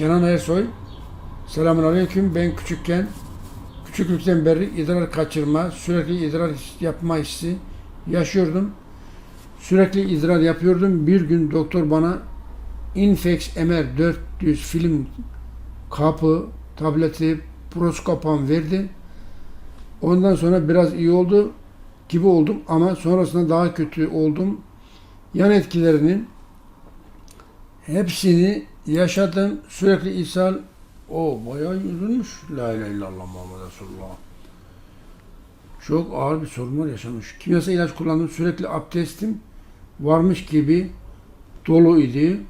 Kenan Ersoy. Selamun Aleyküm. Ben küçükken, küçüklükten beri idrar kaçırma, sürekli idrar yapma hissi yaşıyordum. Sürekli idrar yapıyordum. Bir gün doktor bana Infex MR 400 film kapı, tableti, proskopan verdi. Ondan sonra biraz iyi oldu gibi oldum ama sonrasında daha kötü oldum. Yan etkilerinin hepsini yaşadım. Sürekli ishal o bayağı üzülmüş. La ilahe illallah Muhammed Resulullah. Çok ağır bir sorunlar yaşamış. Kimyasal ilaç kullandım. Sürekli abdestim varmış gibi dolu idi.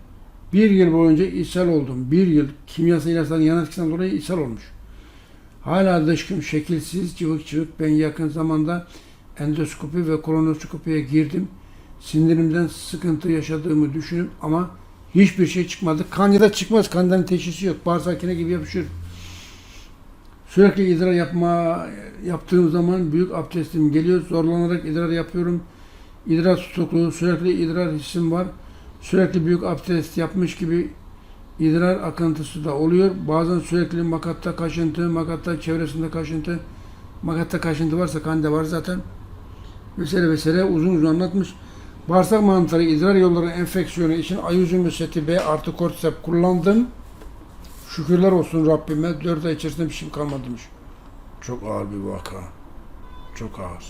Bir yıl boyunca ishal oldum. Bir yıl kimyasal ilaçların yan etkisinden dolayı ishal olmuş. Hala dışkım şekilsiz, cıvık cıvık. Ben yakın zamanda endoskopi ve kolonoskopiye girdim. Sindirimden sıkıntı yaşadığımı düşünüp ama hiçbir şey çıkmadı. Kan ya da çıkmaz. Kandan teşhisi yok. Bağırsak kene gibi yapışır. Sürekli idrar yapma yaptığım zaman büyük abdestim geliyor. Zorlanarak idrar yapıyorum. İdrar tutukluğu, sürekli idrar hissim var. Sürekli büyük abdest yapmış gibi idrar akıntısı da oluyor. Bazen sürekli makatta kaşıntı, makatta çevresinde kaşıntı, makatta kaşıntı varsa kan da var zaten. Vesaire vesaire uzun uzun anlatmış. Bağırsak mantarı, idrar yolları enfeksiyonu için ayüzümü seti B artı kortisep kullandım. Şükürler olsun Rabbime. 4 ay içerisinde bir şey kalmadı demiş. Çok ağır bir vaka. Çok ağır.